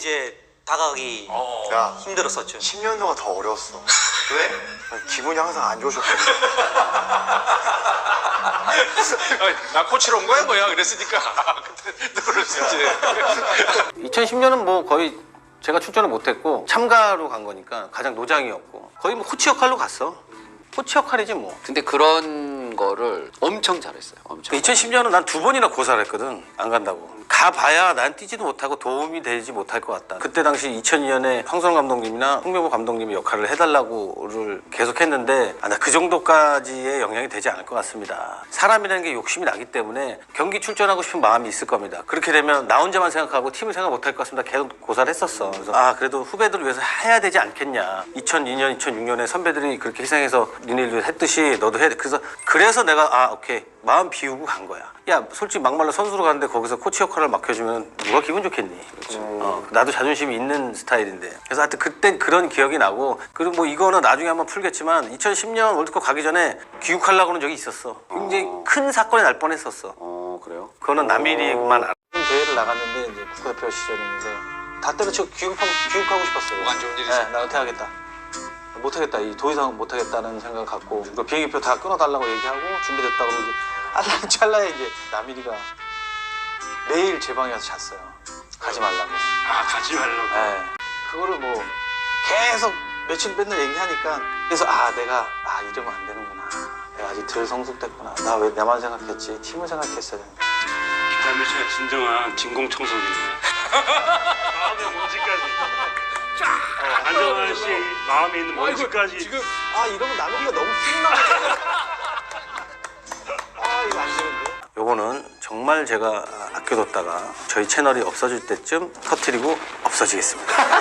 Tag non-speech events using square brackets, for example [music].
이제 다가가기 야 힘들었었죠. 10년도가 더 어려웠어 [laughs] 왜? 기분이 항상 안 좋으셨거든 [laughs] 아니, 나 코치로 온 거야 뭐야 그랬으니까 그때 있지 2010년은 뭐 거의 제가 출전을 못했고 참가로 간 거니까 가장 노장이었고 거의 뭐 코치 역할로 갔어. 코치 역할이지 뭐. 근데 그런 거를 엄청 잘했어요. 엄청. 2010년은 난 두 번이나 고사를 했거든. 안 간다고. 가봐야 난 뛰지도 못하고 도움이 되지 못할 것 같다. 그때 당시 2002년에 황선 감독님이나 홍명보 감독님이 역할을 해달라고를 계속 했는데 아, 나 그 정도까지의 영향이 되지 않을 것 같습니다. 사람이라는 게 욕심이 나기 때문에 경기 출전하고 싶은 마음이 있을 겁니다. 그렇게 되면 나 혼자만 생각하고 팀을 생각 못할 것 같습니다. 계속 고사를 했었어. 그래서 아 그래도 후배들을 위해서 해야 되지 않겠냐. 2002년, 2006년에 선배들이 그렇게 희생해서 니네들 했듯이 너도 해야 돼. 그래서 그래 서 내가 아 오케이 마음 비우고 간 거야. 야 솔직히 막말로 선수로 가는데 거기서 코치 역할을 맡겨주면 누가 기분 좋겠니? 어, 나도 자존심이 있는 스타일인데. 그래서 하여튼 그땐 그런 기억이 나고 그리고 뭐 이거는 나중에 한번 풀겠지만 2010년 월드컵 가기 전에 귀국하려고 하는 적이 있었어. 굉장히 큰 사건이 날 뻔했었어. 어 그래요? 그거는 남일이만 알아. 대회를 나갔는데 이제 국가대표 시절이었는데 다 때려치고 귀국하고 귀국하고 싶었어요. 안 좋은 일이지. 네, 나 은퇴하겠다. 못하겠다. 이 더 이상 못하겠다는 생각을 갖고 그 비행기표 다 끊어달라고 얘기하고 준비됐다고 그러고 [laughs] 알람 찰나에 이제 남일이가 매일 제 방에 가서 잤어요. 가지 말라고. 아 가지 말라고 네. 그거를 뭐 계속 며칠 맨날 얘기하니까 그래서 아 내가 아 이러면 안 되는구나. 내가 아직 덜 성숙됐구나. 나 왜 나만 생각했지? 팀을 생각했어야 되는데. 그다음에 제가 진정한 진공청소기네. 마음의 먼지까지. 안정환 씨 마음에 있는 먼지까지. 지금 아 이러면 남일이가 너무 힘나네. 아 이거 안 되는데. 요거는 정말 제가 아껴뒀다가 저희 채널이 없어질 때쯤 터트리고 없어지겠습니다.